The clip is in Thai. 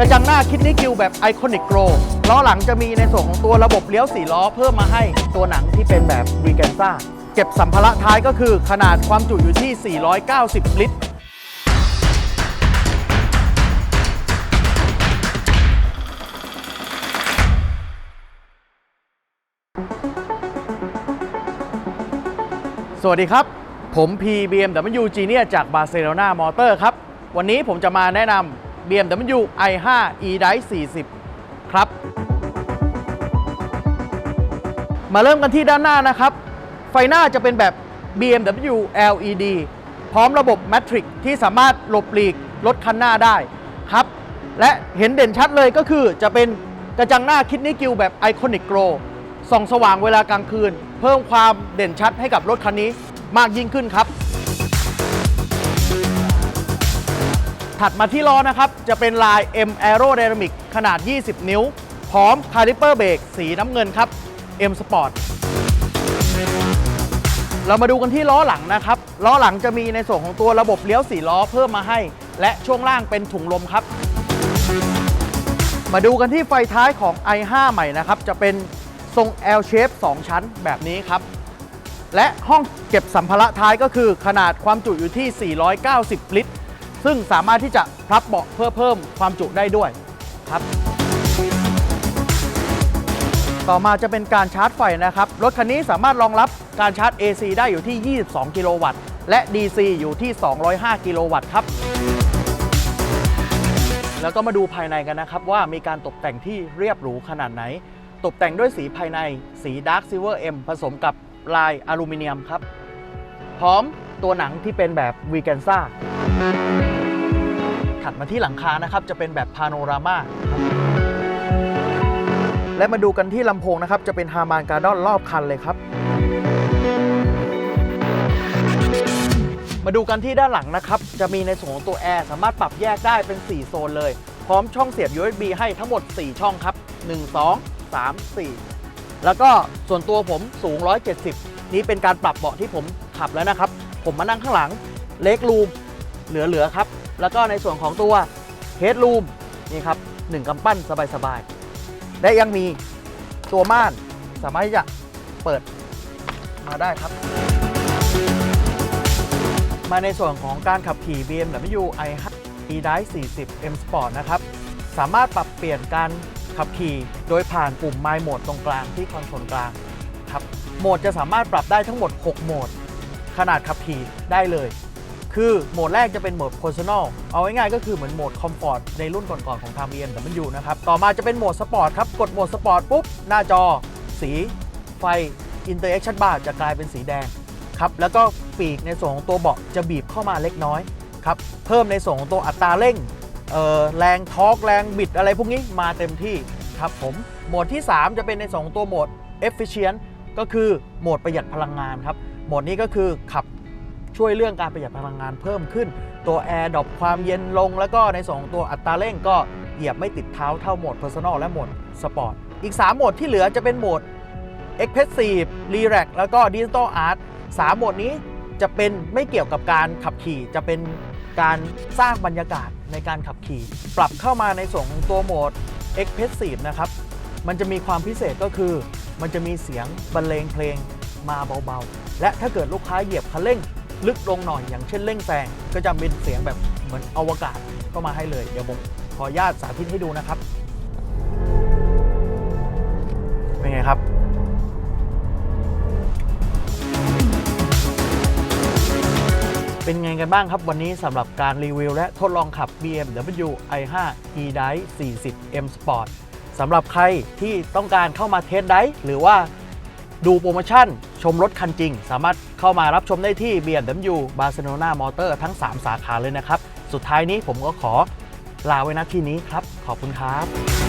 กระจังหน้าคิดนิกิวแบบไอคอนิกโกรล้อหลังจะมีในส่วนของตัวระบบเลี้ยว4ล้อเพิ่มมาให้ตัวหนังที่เป็นแบบรีแกนซ่าเก็บสัมภาระท้ายก็คือขนาดความจุอยู่ที่ 490 ลิตรสวัสดีครับ ผม P BMW Genius จาก Barcelona Motor ครับ วันนี้ผมจะมาแนะนำ BMW i5 e-drive 40 ครับ มาเริ่มกันที่ด้านหน้านะครับ ไฟหน้าจะเป็นแบบ BMW LED พร้อมระบบ Matrix ที่สามารถหลบหลีกรถคันหน้าได้ครับ และเห็นเด่นชัดเลยก็คือจะเป็นกระจังหน้าคิดนิกิวแบบ Iconic Glow ส่องสว่างเวลากลางคืน เพิ่มความเด่นชัดให้กับรถคันนี้มากยิ่งขึ้นครับ ถัดมาที่ล้อนะครับ จะเป็นลาย M Aerodynamic ขนาด 20 นิ้ว พร้อมคาลิเปอร์เบรกสีน้ำเงินครับ M Sport เรามาดูกันที่ล้อหลังนะครับ ล้อหลังจะมีในส่วนของตัวระบบเลี้ยว4ล้อเพิ่มมาให้ และช่วงล่างเป็นถุงลมครับ มาดูกันที่ไฟท้ายของ i5 ใหม่นะครับ จะเป็นทรง L shape 2 ชั้นแบบนี้ครับ และห้องเก็บสัมภาระท้ายก็คือขนาดความจุอยู่ที่ 490 ลิตร ซึ่งสามารถที่จะพับเบาะเพื่อเพิ่มความจุได้ด้วยครับ ต่อมาจะเป็นการชาร์จไฟนะครับ รถคันนี้สามารถรองรับการชาร์จ AC ได้อยู่ที่ 22 กิโลวัตต์ และ DC อยู่ที่ 205 กิโลวัตต์ครับ แล้วก็มาดูภายในกันนะครับ ว่ามีการตกแต่งที่เรียบหรูขนาดไหน ตกแต่งด้วยสีภายในสี Dark Silver M ผสมกับลายอลูมิเนียมครับ พร้อม ตัวหนังที่เป็นแบบวีแกนซ่าถัดมาที่หลังคานะครับจะเป็นแบบพาโนรามาและมาดูกันที่ลำโพงนะครับ จะเป็นฮามานการ์ดอนรอบคันเลยครับ มาดูกันที่ด้านหลังนะครับ จะมีในส่วนของตัวแอร์สามารถปรับแยกได้เป็น 4 โซนเลย พร้อมช่องเสียบ USB ให้ทั้งหมด 4 ช่องครับ 1 2 3 4 แล้วก็ส่วนตัวผมสูง 170 นี้เป็นการปรับเบาะที่ผมขับแล้วนะครับ ผมมานั่งข้างหลังเล็กรูมเหลือๆครับ แล้วก็ในส่วนของตัวเฮดรูมนี่ครับหนึ่งกำปั้นสบายๆ และยังมีตัวม่านสามารถที่จะเปิดมาได้ครับ มาในส่วนของการขับขี่ BMW i5 e-drive 40 M Sport นะครับ สามารถปรับเปลี่ยนการขับขี่โดยผ่านปุ่ม My Mode ตรงกลางที่คอนโซลกลางครับ โหมดจะสามารถปรับได้ทั้งหมด 6 โหมด ขนาดขับขี่ได้เลย คือโหมดแรกจะเป็นโหมด Personal เอาง่ายๆก็คือเหมือนโหมด Comfort ในรุ่นก่อนๆของทาง BMW นะครับ ต่อมาจะเป็นโหมด Sport ครับ กดโหมด Sport ปุ๊บ หน้าจอ สีไฟ Interaction Bar จะกลายเป็นสีแดงครับ แล้วก็ปีกในส่วนของตัวเบาะจะบีบเข้ามาเล็กน้อยครับ เพิ่มในส่วนของตัวอัตราเร่งเอ่อแรงทอร์กแรงบิดอะไรพวกนี้มาเต็มที่ครับผม โหมดที่ 3 จะเป็นในสองตัวโหมด efficient ก็คือโหมดประหยัดพลังงานครับ โหมดนี้ก็คือขับช่วยเรื่องการประหยัดพลังงานเพิ่มขึ้น ตัวแอร์ดรอปความเย็นลง แล้วก็ในสองตัวอัตราเร่งก็เหยียบไม่ติดเท้าเท่าโหมด personal และโหมด sport อีก 3 โหมดที่เหลือจะเป็นโหมด Expressive Relax แล้วก็ Digital Art สามโหมดนี้จะเป็นไม่เกี่ยวกับการขับขี่จะเป็นการสร้างบรรยากาศในการขับขี่ ปรับเข้ามาในส่วนของตัวโหมด Expressive นะครับ มันจะมีความพิเศษก็คือ มันจะมีเสียงบรรเลงเพลง มาเบาๆ และถ้าเกิดลูกค้าเหยียบคันเร่งลึกลงหน่อยอย่างเช่นเร่งแซงก็จะเป็นเสียงแบบเหมือนอวกาศเข้ามาให้เลย เดี๋ยวผมขออนุญาตสาธิตให้ดูนะครับ เป็นไงครับเป็นไงกันบ้างครับวันนี้สำหรับการรีวิวและทดลองขับ BMW i5 e-drive 40 M Sport สำหรับใครที่ต้องการเข้ามาเทสได์หรือว่าดูโปรโมชั่น ชมรถคันจริง สามารถเข้ามารับชมได้ที่ BMW Barcelona Motor ทั้ง 3 สาขาเลยนะครับ สุดท้ายนี้ผมก็ขอลาไว้ณที่นี้ครับ ขอบคุณครับ